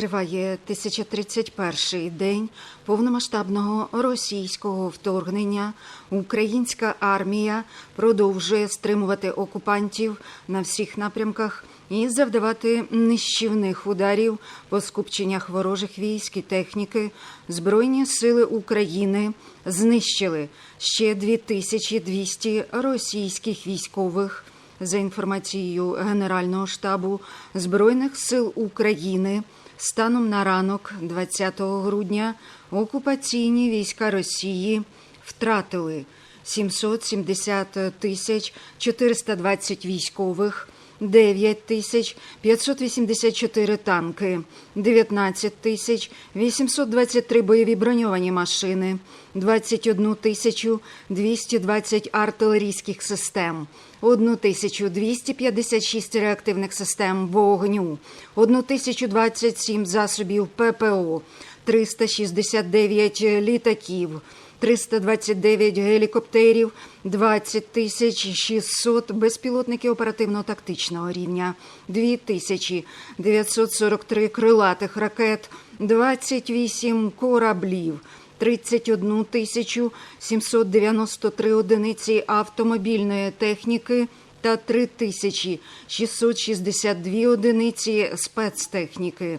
Триває 1031-й день повномасштабного російського вторгнення. Українська армія продовжує стримувати окупантів на всіх напрямках і завдавати нищівних ударів по скупченнях ворожих військ і техніки. Збройні сили України знищили ще 2200 російських військових. За інформацією Генерального штабу Збройних сил України, станом на ранок 20 грудня окупаційні війська Росії втратили 770 тисяч 420 військових, 9 тисяч 584 танки, 19 тисяч 823 бойові броньовані машини, 21 тисячу 220 артилерійських систем, 1256 реактивних систем вогню, 1027 засобів ППО, 369 літаків, 329 гелікоптерів, 20 тисяч 600 безпілотників оперативно-тактичного рівня, 2943 крилатих ракет, 28 кораблів, 31 тисячу 793 одиниці автомобільної техніки та 3 тисячі 662 одиниці спецтехніки.